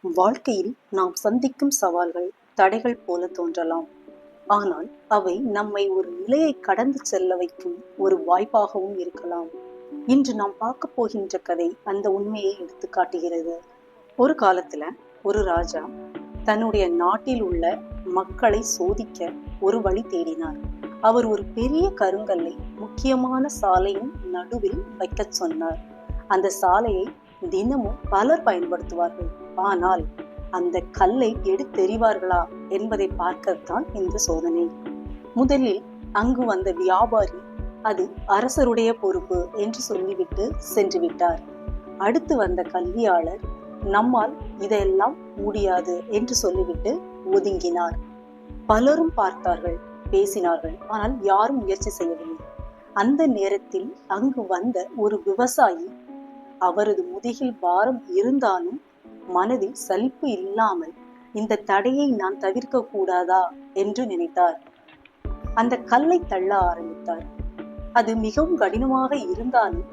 வாழ்க்கையில் நாம் சந்திக்கும் சவால்கள் தடைகள் போல தோன்றலாம். ஆனால் அவை நம்மை ஒரு நிலையை கடந்து செல்ல வைக்கும் ஒரு வாய்ப்பாகவும் இருக்கலாம். இன்று நாம் பார்க்க போகின்ற கதை அந்த உண்மையை எடுத்து காட்டுகிறது. ஒரு காலத்துல ஒரு ராஜா தன்னுடைய நாட்டில் உள்ள மக்களை சோதிக்க ஒரு வழி தேடினார். அவர் ஒரு பெரிய கருங்கல்லை முக்கியமான சாலையின் நடுவில் வைக்கச் சொன்னார். அந்த சாலையை தினமும் பலர் பயன்படுத்துவார்கள். ஆனால் அந்த கல்லை எடுத்தெறிவார்களா என்பதை பார்க்கத்தான் இந்த சோதனை. முதலில் அங்கு வந்த வியாபாரி அது அரசருடைய பொறுப்பு என்று சொல்லிவிட்டு சென்று விட்டார். அடுத்து வந்த கல்வியாளர் நம்மால் இதையெல்லாம் முடியாது என்று சொல்லிவிட்டு ஒதுங்கினார். பலரும் பார்த்தார்கள் பேசினார்கள் ஆனால் யாரும் முயற்சி செய்யவில்லை. அந்த நேரத்தில் அங்கு வந்த ஒரு விவசாயி அவரது முதுகில் பாரம் இருந்தாலும் மனதில் சலிப்பு இல்லாமல் இந்த தடையை நான் தவிர்க்க கூடாதா என்று நினைத்தார். அந்த கல்லை தள்ள ஆரம்பித்தார். அது மிகவும் கடினமாக இருந்தாலும்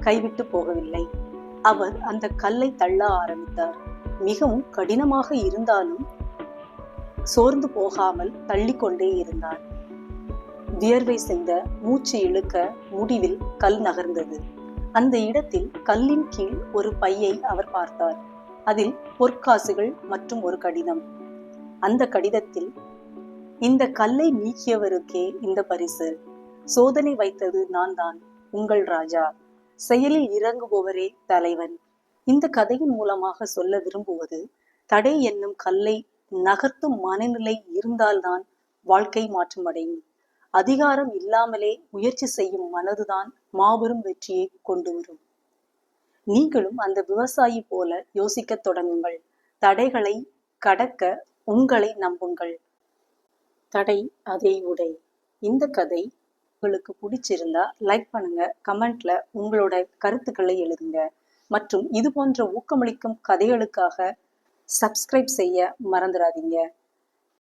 கைவிட்டு போகவில்லை. அவர் அந்த கல்லை தள்ள ஆரம்பித்தார். மிகவும் கடினமாக இருந்தாலும் சோர்ந்து போகாமல் தள்ளிக்கொண்டே இருந்தார். வியர்வை செய்த மூச்சு இழுக்க முடிவில் கல் நகர்ந்தது. அந்த இடத்தில் கல்லின் கீழ் ஒரு பையை அவர் பார்த்தார். அதில் பொற்காசுகள் மற்றும் ஒரு கடிதம். அந்த கடிதத்தில் இந்த கல்லை நீக்கியவருக்கே இந்த பரிசு. சோதனை வைத்தது நான் தான் உங்கள் ராஜா. செயலில் இறங்குபவரே தலைவன். இந்த கதையின் மூலமாக சொல்ல விரும்புவது தடை என்னும் கல்லை நகர்த்தும் மனநிலை இருந்தால்தான் வாழ்க்கை மாற்றமடையும். அதிகாரம் இல்லாமலே முயற்சி செய்யும் மனதுதான் மாபெரும் வெற்றியை கொண்டு வரும். நீங்களும் அந்த விவசாயி போல யோசிக்கத் தொடங்குங்கள். தடைகளை கடக்க உங்களை நம்புங்கள். தடை அதை உடை. இந்த கதை உங்களுக்கு பிடிச்சிருந்தா லைக் பண்ணுங்க கமெண்ட்ல உங்களோட கருத்துக்களை எழுதுங்க. மற்றும் இது போன்ற ஊக்கமளிக்கும் கதைகளுக்காக சப்ஸ்கிரைப் செய்ய மறந்துடாதீங்க.